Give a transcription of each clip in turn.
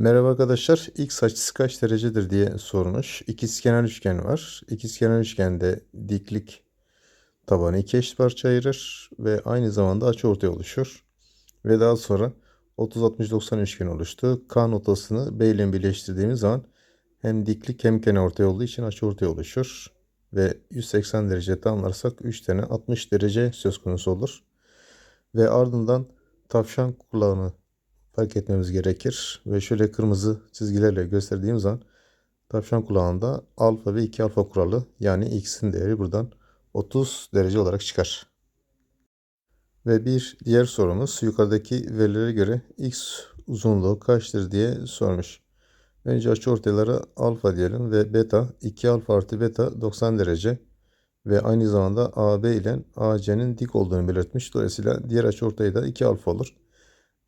Merhaba arkadaşlar. X açısı kaç derecedir diye sormuş. İkizkenar üçgen var. İkizkenar üçgende diklik tabanı iki eşit parça ayırır ve aynı zamanda açıortay oluşur. Ve daha sonra 30-60-90 üçgen oluştu. K noktasını B ile birleştirdiğimiz zaman hem diklik hem kenarortay olduğu için açıortay oluşur. Ve 180 derece tamamlarsak 3 tane 60 derece söz konusu olur. Ve ardından tavşan kulağını fark etmemiz gerekir. Ve şöyle kırmızı çizgilerle gösterdiğim zaman tavşan kulağında alfa ve 2 alfa kuralı yani x'in değeri buradan 30 derece olarak çıkar. Ve bir diğer sorumuz yukarıdaki verilere göre x uzunluğu kaçtır diye sormuş. Önce açıortaylara alfa diyelim ve beta 2 alfa artı beta 90 derece ve aynı zamanda AB ile AC'nin dik olduğunu belirtmiş. Dolayısıyla diğer açıortay da 2 alfa olur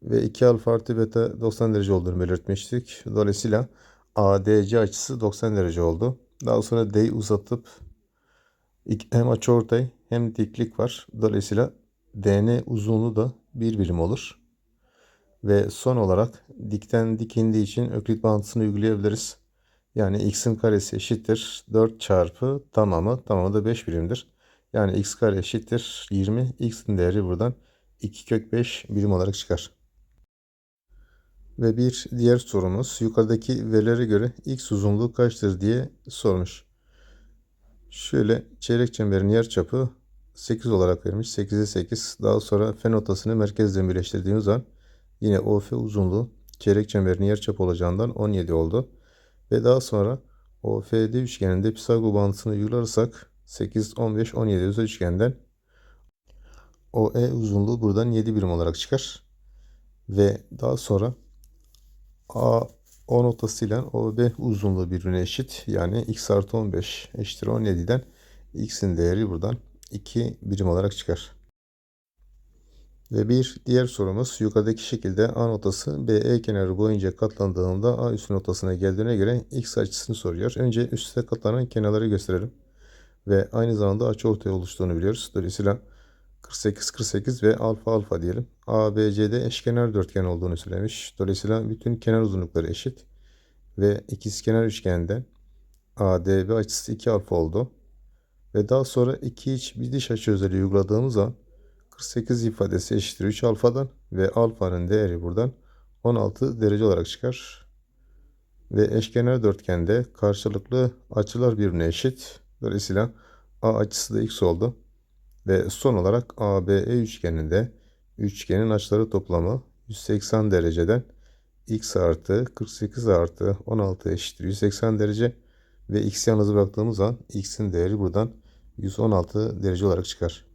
ve 2 alfa artı beta 90 derece olduğunu belirtmiştik. Dolayısıyla ADC açısı 90 derece oldu. Daha sonra D'yi uzatıp hem açıortay hem diklik var. Dolayısıyla DN uzunluğu da bir birim olur. Ve son olarak dikten dik indiği için öklit bağıntısını uygulayabiliriz. Yani x'in karesi eşittir 4 çarpı tamamı. Tamamı da 5 birimdir. Yani x kare eşittir 20. x'in değeri buradan 2 kök 5 birim olarak çıkar. Ve bir diğer sorumuz yukarıdaki verilere göre x uzunluğu kaçtır diye sormuş. Şöyle çeyrek çemberin yarıçapı 8 olarak vermiş. 8'e 8. Daha sonra fen notasını merkezle birleştirdiğimiz zaman yine OF uzunluğu çeyrek çemberin yarıçapı olacağından 17 oldu. Ve daha sonra OFD üçgeninde Pisagor bağıntısını uygularsak 8, 15, 17 özel üçgenden OE uzunluğu buradan 7 birim olarak çıkar. Ve daha sonra A O noktasıyla OB uzunluğu birbirine eşit. Yani x artı 15 eşittir 17'den x'in değeri buradan 2 birim olarak çıkar. Ve bir diğer sorumuz yukarıdaki şekilde A noktası BE kenarı boyunca katlandığında A üstü noktasına geldiğine göre x açısını soruyor. Önce üstte katlanan kenarları gösterelim. Ve aynı zamanda açı ortaya oluştuğunu biliyoruz. Dolayısıyla 48 48 ve alfa alfa diyelim. ABCD eşkenar dörtgen olduğunu söylemiş. Dolayısıyla bütün kenar uzunlukları eşit ve ikizkenar üçgenden ADB açısı 2 alfa oldu. Ve daha sonra iki iç bir dış açı özelliği uyguladığımız zaman 48 ifadesi eşittir 3 alfadan ve alfanın değeri buradan 16 derece olarak çıkar. Ve eşkenar dörtgende karşılıklı açılar birbirine eşit. Dolayısıyla A açısı da x oldu. Ve son olarak ABE üçgeninde üçgenin açıları toplamı 180 dereceden x artı 48 artı 16 eşittir 180 derece ve x yalnız bıraktığımız zaman x'in değeri buradan 116 derece olarak çıkar.